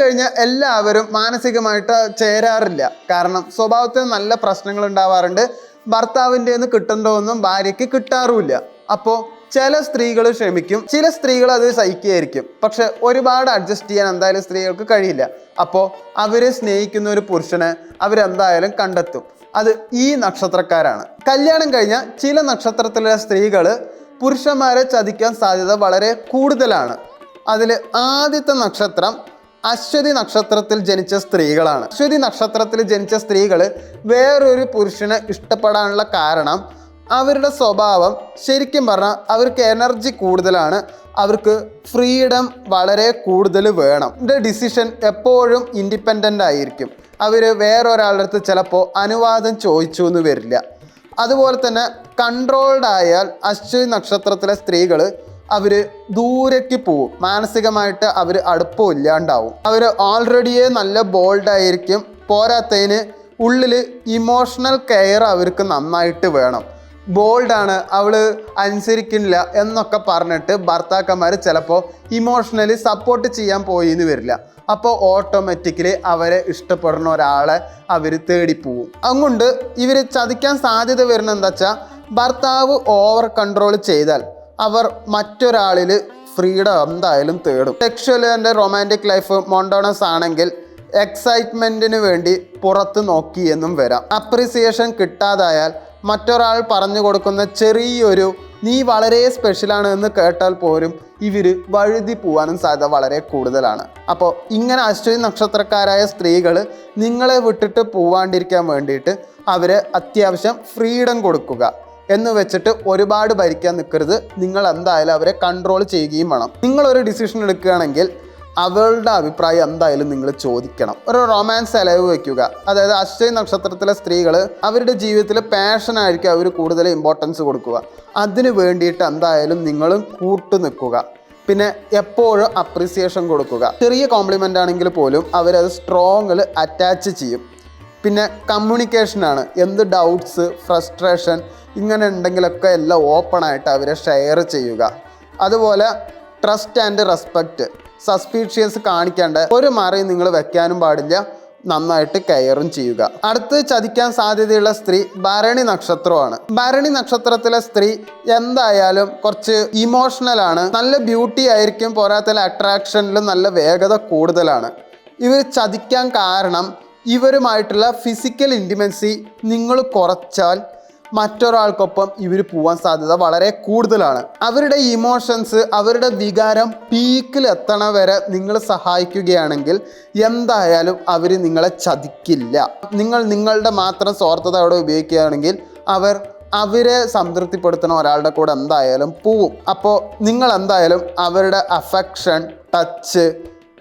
കഴിഞ്ഞ എല്ലാവരും മാനസികമായിട്ട് ചേരാറില്ല. കാരണം സ്വഭാവത്തിന് നല്ല പ്രശ്നങ്ങൾ ഉണ്ടാവാറുണ്ട്. ഭർത്താവിന്റെ നിന്ന് കിട്ടേണ്ടതൊന്നും ഭാര്യയ്ക്ക് കിട്ടാറുമില്ല. അപ്പോൾ ചില സ്ത്രീകൾ ക്ഷമിക്കും ചില സ്ത്രീകൾ അത് സഹിക്കുകയായിരിക്കും. പക്ഷെ ഒരുപാട് അഡ്ജസ്റ്റ് ചെയ്യാൻ എന്തായാലും സ്ത്രീകൾക്ക് കഴിയില്ല. അപ്പോൾ അവരെ സ്നേഹിക്കുന്ന ഒരു പുരുഷനെ അവരെന്തായാലും കണ്ടെത്തും. അത് ഈ നക്ഷത്രക്കാരാണ്. കല്യാണം കഴിഞ്ഞ ചില നക്ഷത്രത്തിലെ സ്ത്രീകൾ പുരുഷന്മാരെ ചതിക്കാൻ സാധ്യത വളരെ കൂടുതലാണ്. അതിൽ ആദ്യത്തെ നക്ഷത്രം അശ്വതി നക്ഷത്രത്തിൽ ജനിച്ച സ്ത്രീകളാണ്. അശ്വതി നക്ഷത്രത്തിൽ ജനിച്ച സ്ത്രീകൾ വേറൊരു പുരുഷനെ ഇഷ്ടപ്പെടാനുള്ള കാരണം അവരുടെ സ്വഭാവം ശരിക്കും പറഞ്ഞാൽ അവർക്ക് എനർജി കൂടുതലാണ്. അവർക്ക് ഫ്രീഡം വളരെ കൂടുതൽ വേണം. ഇതിന്റെ ഡിസിഷൻ എപ്പോഴും ഇൻഡിപെൻഡന്റ് ആയിരിക്കും. അവർ വേറൊരാളുടെ അടുത്ത് ചിലപ്പോൾ അനുവാദം ചോദിച്ചു എന്ന് വരില്ല. അതുപോലെ തന്നെ കൺട്രോൾഡ് ആയാൽ അശ്വതി നക്ഷത്രത്തിലെ സ്ത്രീകൾ അവർ ദൂരേക്ക് പോവും. മാനസികമായിട്ട് അവർ അടുപ്പം ഇല്ലാണ്ടാവും. അവർ ഓൾറെഡിയെ നല്ല ബോൾഡ് ആയിരിക്കും. പോരാത്തതിന് ഉള്ളിൽ ഇമോഷണൽ കെയർ അവർക്ക് നന്നായിട്ട് വേണം. ബോൾഡാണ് അവൾ അനുസരിക്കുന്നില്ല എന്നൊക്കെ പറഞ്ഞിട്ട് ഭർത്താക്കന്മാർ ചിലപ്പോൾ ഇമോഷണലി സപ്പോർട്ട് ചെയ്യാൻ പോയി എന്ന് വരില്ല. അപ്പോൾ ഓട്ടോമാറ്റിക്കലി അവരെ ഇഷ്ടപ്പെടുന്ന ഒരാളെ അവർ തേടിപ്പോവും അതുകൊണ്ട് ഇവർ ചതിക്കാൻ സാധ്യത വരുന്നത് എന്താ വെച്ചാൽ ഭർത്താവ് ഓവർ കൺട്രോൾ ചെയ്താൽ. അവർ മറ്റൊരാളിൽ ഫ്രീഡം എന്തായാലും തേടും. Sexual and romantic life monotonous ആണെങ്കിൽ എക്സൈറ്റ്മെന്റിന് വേണ്ടി പുറത്ത് നോക്കി എന്നും വരാം. അപ്രിസിയേഷൻ കിട്ടാതായാൽ മറ്റൊരാൾ പറഞ്ഞു കൊടുക്കുന്ന ചെറിയൊരു നീ വളരെ സ്പെഷ്യലാണ് എന്ന് കേട്ടാൽ പോലും ഇവർ വഴുതി പോകാനും സാധ്യത വളരെ കൂടുതലാണ്. അപ്പോൾ ഇങ്ങനെ അശ്വതി നക്ഷത്രക്കാരായ സ്ത്രീകൾ നിങ്ങളെ വിട്ടിട്ട് പോവാണ്ടിരിക്കാൻ വേണ്ടിയിട്ട് അവരെ അത്യാവശ്യം ഫ്രീഡം കൊടുക്കുക. എന്ന് വെച്ചിട്ട് ഒരുപാട് ഭരിക്കാൻ നിൽക്കരുത് നിങ്ങൾ എന്തായാലും അവരെ കൺട്രോൾ ചെയ്യുകയും വേണം. നിങ്ങളൊരു ഡിസിഷൻ എടുക്കുകയാണെങ്കിൽ അവളുടെ അഭിപ്രായം എന്തായാലും നിങ്ങൾ ചോദിക്കണം. ഒരു റൊമാൻസ് അലവ് വയ്ക്കുക അതായത് അശ്വതി നക്ഷത്രത്തിലെ സ്ത്രീകൾ അവരുടെ ജീവിതത്തിൽ പാഷനായിരിക്കും അവർ കൂടുതൽ ഇമ്പോർട്ടൻസ് കൊടുക്കുക. അതിന് വേണ്ടിയിട്ട് എന്തായാലും നിങ്ങളും കൂട്ടു നിൽക്കുക. പിന്നെ എപ്പോഴും അപ്രിസിയേഷൻ കൊടുക്കുക. ചെറിയ കോംപ്ലിമെന്റ് ആണെങ്കിൽ പോലും അവരത് സ്ട്രോങ്ങിൽ അറ്റാച്ച് ചെയ്യും. പിന്നെ കമ്മ്യൂണിക്കേഷനാണ് എന്ത് ഡൗട്ട്സ് ഫ്രസ്ട്രേഷൻ ഇങ്ങനെ ഉണ്ടെങ്കിലൊക്കെ എല്ലാം ഓപ്പണായിട്ട് അവരെ ഷെയർ ചെയ്യുക. അതുപോലെ ട്രസ്റ്റ് ആൻഡ് റെസ്പെക്റ്റ് സസ്പീഷ്യസ് കാണിക്കേണ്ട ഒരു മറയും നിങ്ങൾ വെക്കാനും പാടില്ല. നന്നായിട്ട് കെയറും ചെയ്യുക. അടുത്ത് ചതിക്കാൻ സാധ്യതയുള്ള സ്ത്രീ ഭരണി നക്ഷത്രമാണ്. ഭരണി നക്ഷത്രത്തിലെ സ്ത്രീ എന്തായാലും കുറച്ച് ഇമോഷണൽ ആണ്. നല്ല ബ്യൂട്ടി ആയിരിക്കും പോരാത്ത അട്രാക്ഷനിൽ നല്ല വേഗത കൂടുതലാണ്. ഇവർ ചതിക്കാൻ കാരണം ഇവരുമായിട്ടുള്ള ഫിസിക്കൽ ഇന്റിമൻസി നിങ്ങൾ കുറച്ചാൽ മറ്റൊരാൾക്കൊപ്പം ഇവർ പോവാൻ സാധ്യത വളരെ കൂടുതലാണ്. അവരുടെ ഇമോഷൻസ് അവരുടെ വികാരം പീക്കിൽ എത്തണ വരെ നിങ്ങൾ സഹായിക്കുകയാണെങ്കിൽ എന്തായാലും അവർ നിങ്ങളെ ചതിക്കില്ല. നിങ്ങൾ നിങ്ങളുടെ മാത്രം സ്വാർത്ഥത അവിടെ ഉപയോഗിക്കുകയാണെങ്കിൽ അവർ അവരെ സംതൃപ്തിപ്പെടുത്തുന്ന ഒരാളുടെ കൂടെ എന്തായാലും പോവും. അപ്പോൾ നിങ്ങൾ എന്തായാലും അവരുടെ അഫെക്ഷൻ ടച്ച്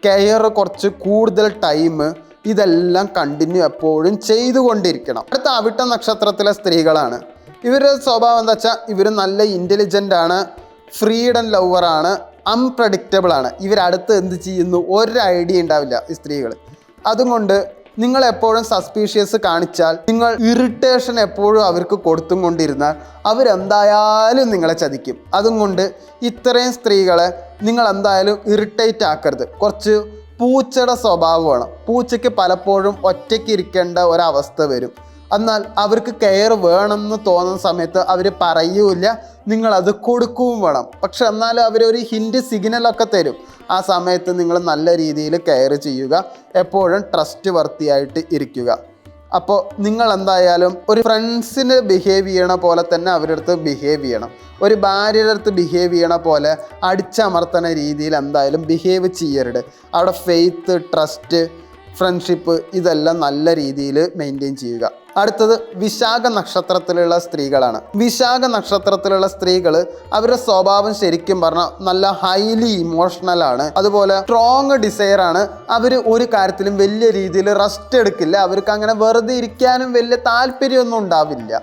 കെയർ കുറച്ച് കൂടുതൽ ടൈം ഇതെല്ലാം കണ്ടിന്യൂ എപ്പോഴും ചെയ്തുകൊണ്ടിരിക്കണം. അടുത്ത അവിട്ട നക്ഷത്രത്തിലെ സ്ത്രീകളാണ്. ഇവരുടെ സ്വഭാവം എന്താ വെച്ചാൽ ഇവർ നല്ല ഇന്റലിജന്റ് ആണ് ഫ്രീഡം ലവറാണ് അൺപ്രഡിക്റ്റബിൾ ആണ്. ഇവരടുത്ത് എന്ത് ചെയ്യുന്നു? ഒരു ഐഡിയ ഉണ്ടാവില്ല ഈ സ്ത്രീകൾ അതുകൊണ്ട് നിങ്ങൾ എപ്പോഴും സസ്പീഷ്യസ് കാണിച്ചാൽ നിങ്ങൾ ഇറിറ്റേഷൻ എപ്പോഴും അവർക്ക് കൊടുത്തും കൊണ്ടിരുന്നാൽ അവരെന്തായാലും നിങ്ങളെ ചതിക്കും. അതും കൊണ്ട് ഇത്രയും സ്ത്രീകളെ നിങ്ങൾ എന്തായാലും ഇറിറ്റേറ്റ് ആക്കരുത്. കുറച്ച് പൂച്ചയുടെ സ്വഭാവമാണ്. പൂച്ചയ്ക്ക് പലപ്പോഴും ഒറ്റയ്ക്ക് ഇരിക്കേണ്ട ഒരവസ്ഥ വരും. എന്നാൽ അവർക്ക് കെയർ വേണമെന്ന് തോന്നുന്ന സമയത്ത് അവർ പറയൂല നിങ്ങളത് കൊടുക്കുകയും വേണം. പക്ഷെ എന്നാൽ എന്നാലും ഒരു ഹിൻഡ് സിഗ്നലൊക്കെ തരും. ആ സമയത്ത് നിങ്ങൾ നല്ല രീതിയിൽ കെയർ ചെയ്യുക എപ്പോഴും ട്രസ്റ്റ് വർത്തിയായിട്ട് ഇരിക്കുക. അപ്പോൾ നിങ്ങൾ എന്തായാലും ഒരു ഫ്രണ്ട്സിന് ബിഹേവ് ചെയ്യണ പോലെ തന്നെ അവരുടെ അടുത്ത് ബിഹേവ് ചെയ്യണം. ഒരു ഭാര്യയുടെ അടുത്ത് ബിഹേവ് ചെയ്യണ പോലെ അടിച്ചമർത്തണ രീതിയിൽ എന്തായാലും ബിഹേവ് ചെയ്യരുത്. അവിടെ ഫെയ്ത്ത് ട്രസ്റ്റ് ഫ്രണ്ട്ഷിപ്പ് ഇതെല്ലാം നല്ല രീതിയിൽ മെയിന്റെയിൻ ചെയ്യുക. അടുത്തത് വിശാഖ നക്ഷത്രത്തിലുള്ള സ്ത്രീകളാണ്. വിശാഖ നക്ഷത്രത്തിലുള്ള സ്ത്രീകൾ അവരുടെ സ്വഭാവം ശരിക്കും പറഞ്ഞാൽ നല്ല ഹൈലി ഇമോഷണൽ ആണ്. അതുപോലെ സ്ട്രോങ് ഡിസയർ ആണ്. അവർ ഒരു കാര്യത്തിലും വലിയ രീതിയിൽ റെസ്റ്റ് എടുക്കില്ല. അവർക്ക് അങ്ങനെ വെറുതെ ഇരിക്കാനും വലിയ താല്പര്യമൊന്നും ഉണ്ടാവില്ല.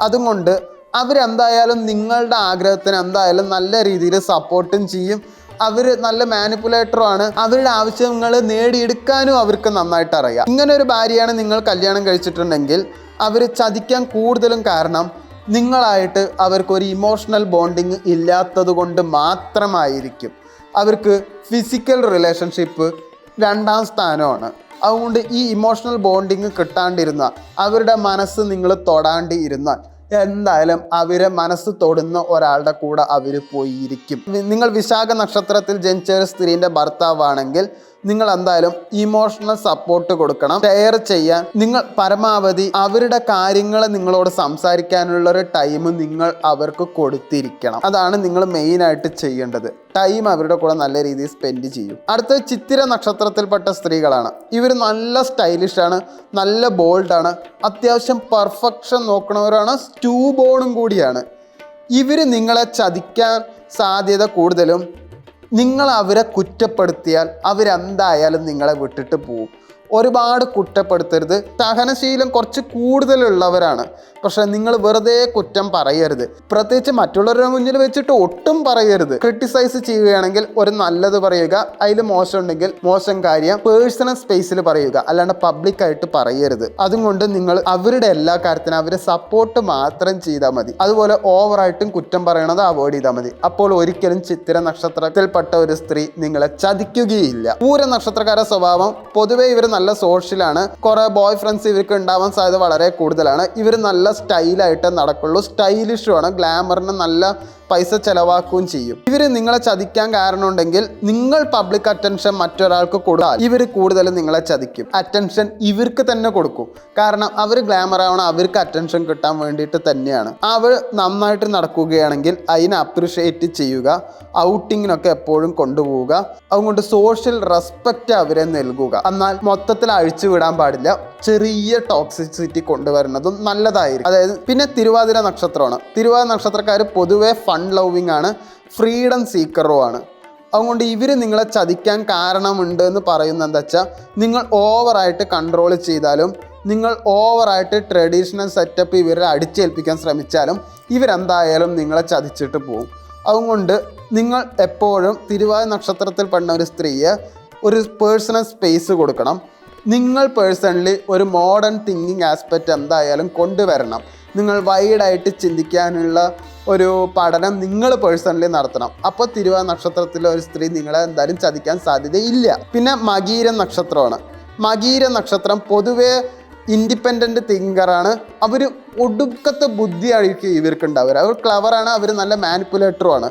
അതുകൊണ്ട് അവരെന്തായാലും നിങ്ങളുടെ ആഗ്രഹത്തിന് എന്തായാലും നല്ല രീതിയിൽ സപ്പോർട്ടും ചെയ്യും. അവർ നല്ല മാനിപ്പുലേറ്ററും ആണ്. അവരുടെ ആവശ്യങ്ങൾ നേടിയെടുക്കാനും അവർക്ക് നന്നായിട്ട് അറിയാം. ഇങ്ങനെ ഒരു ഭാര്യയാണ് നിങ്ങൾ കല്യാണം കഴിച്ചിട്ടുണ്ടെങ്കിൽ അവർ ചതിക്കാൻ കൂടുതലും കാരണം നിങ്ങളായിട്ട് അവർക്കൊരു ഇമോഷണൽ ബോണ്ടിങ് ഇല്ലാത്തത് കൊണ്ട് മാത്രമായിരിക്കും. അവർക്ക് ഫിസിക്കൽ റിലേഷൻഷിപ്പ് രണ്ടാം സ്ഥാനമാണ്. അതുകൊണ്ട് ഈ ഇമോഷണൽ ബോണ്ടിങ് കിട്ടാണ്ടിരുന്ന അവരുടെ മനസ്സ് നിങ്ങൾ തൊടാണ്ട് ഇരുന്നാൽ എന്തായാലും അവരെ മനസ്സ് തൊടുന്ന ഒരാളുടെ കൂടെ അവർ പോയിരിക്കും. നിങ്ങൾ വിശാഖ നക്ഷത്രത്തിൽ ജനിച്ച ഒരു സ്ത്രീന്റെ ഭർത്താവാണെങ്കിൽ നിങ്ങൾ എന്തായാലും ഇമോഷണൽ സപ്പോർട്ട് കൊടുക്കണം. ഷെയർ ചെയ്യാൻ നിങ്ങൾ പരമാവധി അവരുടെ കാര്യങ്ങൾ നിങ്ങളോട് സംസാരിക്കാനുള്ള ഒരു ടൈം നിങ്ങൾ അവർക്ക് കൊടുത്തിരിക്കണം. അതാണ് നിങ്ങൾ മെയിൻ ആയിട്ട് ചെയ്യേണ്ടത്. ടൈം അവരുടെ കൂടെ നല്ല രീതിയിൽ സ്പെൻഡ് ചെയ്യും. അടുത്ത ചിത്തിര നക്ഷത്രത്തിൽപ്പെട്ട സ്ത്രീകളാണ്. ഇവർ നല്ല സ്റ്റൈലിഷ് ആണ് നല്ല ബോൾഡാണ് അത്യാവശ്യം പെർഫെക്ഷൻ നോക്കണവരാണ് സ്റ്റൂ ബോണും കൂടിയാണ്. ഇവർ നിങ്ങളെ ചതിക്കാൻ സാധ്യത കൂടുതലും നിങ്ങൾ അവരെ കുറ്റപ്പെടുത്തിയാൽ അവരെന്തായാലും നിങ്ങളെ വിട്ടിട്ട് പോവും. ഒരുപാട് കുറ്റപ്പെടുത്തരുത്. സഹനശീലം കുറച്ച് കൂടുതലുള്ളവരാണ്. പക്ഷെ നിങ്ങൾ വെറുതെ കുറ്റം പറയരുത്. പ്രത്യേകിച്ച് മറ്റുള്ളവരുടെ മുന്നിൽ വെച്ചിട്ട് ഒട്ടും പറയരുത്. ക്രിട്ടിസൈസ് ചെയ്യുകയാണെങ്കിൽ ഒരു നല്ലത് പറയുക അതിൽ മോശം ഉണ്ടെങ്കിൽ മോശം കാര്യം പേഴ്സണൽ സ്പേസിൽ പറയുക അല്ലാണ്ട് പബ്ലിക്കായിട്ട് പറയരുത്. അതുകൊണ്ട് നിങ്ങൾ അവരുടെ എല്ലാ കാര്യത്തിനും അവരെ സപ്പോർട്ട് മാത്രം ചെയ്താൽ മതി. അതുപോലെ ഓവറായിട്ടും കുറ്റം പറയണത് അവോയ്ഡ് ചെയ്താൽ മതി. അപ്പോൾ ഒരിക്കലും ചിത്തിര നക്ഷത്രത്തിൽപ്പെട്ട ഒരു സ്ത്രീ നിങ്ങളെ ചതിക്കുകയില്ല. പൂര നക്ഷത്രക്കാരുടെ സ്വഭാവം പൊതുവേ ഇവർ നല്ല സോഷ്യലാണ്. കുറെ ബോയ് ഫ്രണ്ട്സ് ഇവർക്ക് ഉണ്ടാവാൻ സാധ്യത വളരെ കൂടുതലാണ്. ഇവർ നല്ല സ്റ്റൈലായിട്ട് നടക്കുള്ളൂ. സ്റ്റൈലിഷുമാണ് ഗ്ലാമറിന് നല്ല പൈസ ചെലവാക്കുകയും ചെയ്യും. ഇവർ നിങ്ങളെ ചതിക്കാൻ കാരണമുണ്ടെങ്കിൽ നിങ്ങൾ പബ്ലിക് അറ്റൻഷൻ മറ്റൊരാൾക്ക് കൊടുത്താൽ ഇവർ കൂടുതലും നിങ്ങളെ ചതിക്കും. അറ്റൻഷൻ ഇവർക്ക് തന്നെ കൊടുക്കും. കാരണം അവർ ഗ്ലാമർ ആവണം അവർക്ക് അറ്റൻഷൻ കിട്ടാൻ വേണ്ടിയിട്ട് തന്നെയാണ്. അവർ നന്നായിട്ട് നടക്കുകയാണെങ്കിൽ അതിനെ അപ്രിഷിയേറ്റ് ചെയ്യുക ഔട്ടിങ്ങിനൊക്കെ എപ്പോഴും കൊണ്ടുപോവുക അതുകൊണ്ട് സോഷ്യൽ റെസ്പെക്റ്റ് അവരെ നൽകുക. എന്നാൽ മൊത്തത്തിൽ അഴിച്ചു വിടാൻ പാടില്ല. ചെറിയ ടോക്സിസിറ്റി കൊണ്ടുവരുന്നതും നല്ലതായിരിക്കും. അതായത് പിന്നെ തിരുവാതിര നക്ഷത്രമാണ്. തിരുവാതിര നക്ഷത്രക്കാർ പൊതുവെ ലവിങ് ആണ് ഫ്രീഡം സീക്കറും ആണ്. അതുകൊണ്ട് ഇവർ നിങ്ങളെ ചതിക്കാൻ കാരണമുണ്ട് എന്ന് പറയുന്നത് എന്താ വെച്ചാൽ നിങ്ങൾ ഓവറായിട്ട് കൺട്രോൾ ചെയ്താലും നിങ്ങൾ ഓവറായിട്ട് ട്രഡീഷണൽ സെറ്റപ്പ് ഇവരെ അടിച്ചേൽപ്പിക്കാൻ ശ്രമിച്ചാലും ഇവരെന്തായാലും നിങ്ങളെ ചതിച്ചിട്ട് പോകും അതുകൊണ്ട് നിങ്ങൾ എപ്പോഴും തിരുവാതിര നക്ഷത്രത്തിൽ പെടുന്ന ഒരു സ്ത്രീയെ ഒരു പേഴ്സണൽ സ്പേസ് കൊടുക്കണം. നിങ്ങൾ പേഴ്സണലി ഒരു മോഡേൺ തിങ്കിങ് ആസ്പെക്റ്റ് എന്തായാലും കൊണ്ടുവരണം. നിങ്ങൾ വൈഡായിട്ട് ചിന്തിക്കാനുള്ള ഒരു പഠനം നിങ്ങൾ പേഴ്സണലി നടത്തണം. അപ്പോൾ തിരുവാ നക്ഷത്രത്തിലെ ഒരു സ്ത്രീ നിങ്ങളെ എന്തായാലും ചതിക്കാൻ സാധ്യതയില്ല. പിന്നെ മകീര നക്ഷത്രമാണ്. മകീര നക്ഷത്രം പൊതുവേ ഇൻഡിപെൻഡന്റ് തിങ്കറാണ് അവർ ഒടുക്കത്തെ ബുദ്ധിയായിരിക്കും ഇവർക്ക് ഉണ്ടാവുക അവർ ക്ലവറാണ് അവർ നല്ല മാനിപ്പുലേറ്ററുമാണ്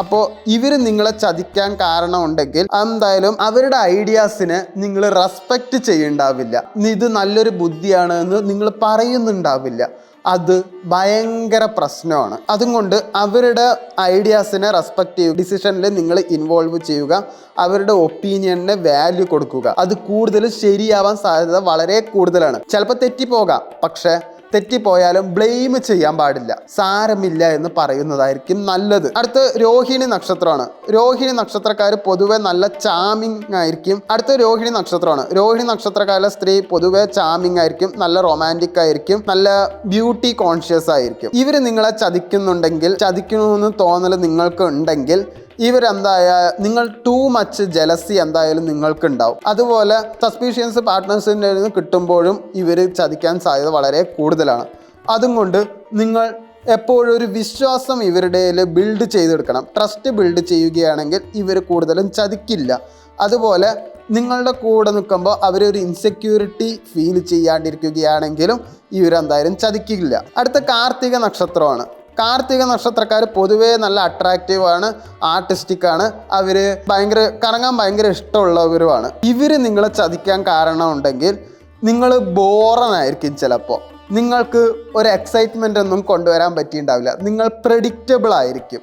അപ്പോൾ ഇവർ നിങ്ങളെ ചതിക്കാൻ കാരണമുണ്ടെങ്കിൽ എന്തായാലും അവരുടെ ഐഡിയാസിനെ നിങ്ങൾ റെസ്പെക്റ്റ് ചെയ്യണ്ടാവില്ല. ഇത് നല്ലൊരു ബുദ്ധിയാണ് എന്ന് നിങ്ങൾ പറയുന്നുണ്ടാവില്ല. അത് ഭയങ്കര പ്രശ്നമാണ്. അതുകൊണ്ട് അവരുടെ ഐഡിയാസിനെ റെസ്പെക്റ്റ് ചെയ്യുക ഡിസിഷനിൽ നിങ്ങൾ ഇൻവോൾവ് ചെയ്യുക അവരുടെ ഒപ്പീനിയനെ വാല്യൂ കൊടുക്കുക. അത് കൂടുതൽ ശരിയാവാൻ സാധ്യത വളരെ കൂടുതലാണ്. ചിലപ്പോൾ തെറ്റിപ്പോകാം പക്ഷേ തെറ്റിപ്പോയാലും ബ്ലെയിം ചെയ്യാൻ പാടില്ല. സാരമില്ല എന്ന് പറയുന്നതായിരിക്കും നല്ലത്. അടുത്ത് രോഹിണി നക്ഷത്രമാണ്. രോഹിണി നക്ഷത്രക്കാർ പൊതുവെ നല്ല ചാമിങ് ആയിരിക്കും. അടുത്ത രോഹിണി നക്ഷത്രമാണ്. രോഹിണി നക്ഷത്രക്കാരിലെ സ്ത്രീ പൊതുവെ ചാമിങ് ആയിരിക്കും നല്ല റൊമാന്റിക് ആയിരിക്കും നല്ല ബ്യൂട്ടി കോൺഷ്യസ് ആയിരിക്കും. ഇവർ നിങ്ങളെ ചതിക്കുന്നുണ്ടെങ്കിൽ ചതിക്കണമെന്ന് തോന്നൽ നിങ്ങൾക്ക് ഉണ്ടെങ്കിൽ ഇവരെന്തായ നിങ്ങൾ ടു മച്ച് ജലസി എന്തായാലും നിങ്ങൾക്ക് ഉണ്ടാവും അതുപോലെ സസ്പീഷ്യൻസ് പാർട്ട്നേഴ്സിന്റെ നിന്ന് കിട്ടുമ്പോഴും ഇവർ ചതിക്കാൻ സാധ്യത വളരെ കൂടുതലാണ്. അതും കൊണ്ട് നിങ്ങൾ എപ്പോഴും ഒരു വിശ്വാസം ഇവരുടെ ബിൽഡ് ചെയ്തെടുക്കണം. ട്രസ്റ്റ് ബിൽഡ് ചെയ്യുകയാണെങ്കിൽ ഇവർ കൂടുതലും ചതിക്കില്ല. അതുപോലെ നിങ്ങളുടെ കൂടെ നിൽക്കുമ്പോൾ അവരൊരു ഇൻസെക്യൂരിറ്റി ഫീൽ ചെയ്യാണ്ടിരിക്കുകയാണെങ്കിലും ഇവരെന്തായാലും ചതിക്കില്ല. അടുത്ത കാർത്തിക നക്ഷത്രമാണ്. കാർത്തിക നക്ഷത്രക്കാർ പൊതുവേ നല്ല അട്രാക്റ്റീവാണ് ആർട്ടിസ്റ്റിക്കാണ് അവർ ഭയങ്കര കറങ്ങാൻ ഭയങ്കര ഇഷ്ടമുള്ളവരുമാണ്. ഇവർ നിങ്ങളെ ചതിക്കാൻ കാരണമുണ്ടെങ്കിൽ നിങ്ങൾ ബോറനായിരിക്കും ചിലപ്പോൾ നിങ്ങൾക്ക് ഒരു എക്സൈറ്റ്മെന്റ് ഒന്നും കൊണ്ടുവരാൻ പറ്റിയിട്ടുണ്ടാവില്ല. നിങ്ങൾ പ്രഡിക്റ്റബിൾ ആയിരിക്കും.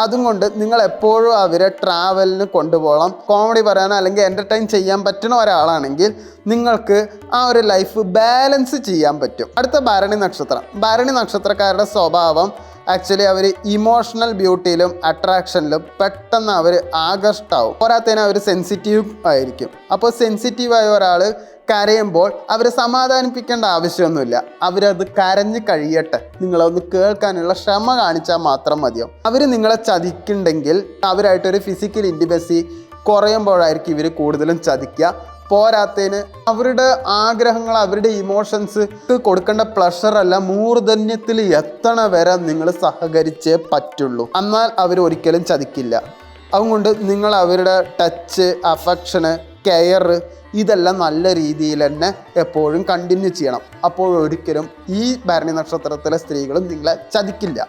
അതും കൊണ്ട് നിങ്ങൾ എപ്പോഴും അവരെ ട്രാവലിന് കൊണ്ടുപോകണം. കോമഡി പറയാനോ അല്ലെങ്കിൽ എന്റർടൈൻ ചെയ്യാൻ പറ്റുന്ന ഒരാളാണെങ്കിൽ നിങ്ങൾക്ക് ആ ഒരു ലൈഫ് ബാലൻസ് ചെയ്യാൻ പറ്റും. അടുത്ത ഭരണി നക്ഷത്രം. ഭരണി നക്ഷത്രക്കാരുടെ സ്വഭാവം ആക്ച്വലി അവർ ഇമോഷണൽ ബ്യൂട്ടിയിലും അട്രാക്ഷനിലും പെട്ടെന്ന് അവർ ആകർഷ്ടാവും. പോരാത്തതിന് അവർ സെൻസിറ്റീവ് ആയിരിക്കും. അപ്പോൾ സെൻസിറ്റീവായ ഒരാൾ കരയുമ്പോൾ അവരെ സമാധാനിപ്പിക്കേണ്ട ആവശ്യമൊന്നുമില്ല. അവരത് കരഞ്ഞു കഴിയട്ടെ. നിങ്ങളൊന്ന് കേൾക്കാനുള്ള ക്ഷമ കാണിച്ചാൽ മാത്രം മതിയോ? അവർ നിങ്ങളെ ചതിക്കുന്നുണ്ടെങ്കിൽ അവരായിട്ടൊരു ഫിസിക്കൽ ഇന്റിമസി കുറയുമ്പോഴായിരിക്കും ഇവർ കൂടുതലും ചതിക്കുക. പോരാത്തതിന് അവരുടെ ആഗ്രഹങ്ങൾ അവരുടെ ഇമോഷൻസ് കൊടുക്കേണ്ട പ്ലഷറല്ല മൂർധന്യത്തിൽ എത്തണ വരെ നിങ്ങൾ സഹകരിച്ചേ പറ്റുള്ളൂ. എന്നാൽ അവർ ഒരിക്കലും ചതിക്കില്ല. അതുകൊണ്ട് നിങ്ങൾ അവരുടെ ടച്ച് അഫക്ഷന് കെയർ ഇതെല്ലാം നല്ല രീതിയിൽ തന്നെ എപ്പോഴും കണ്ടിന്യൂ ചെയ്യണം. അപ്പോഴൊരിക്കലും ഈ ഭരണി നക്ഷത്രത്തിലെ സ്ത്രീകളും നിങ്ങളെ ചതിക്കില്ല.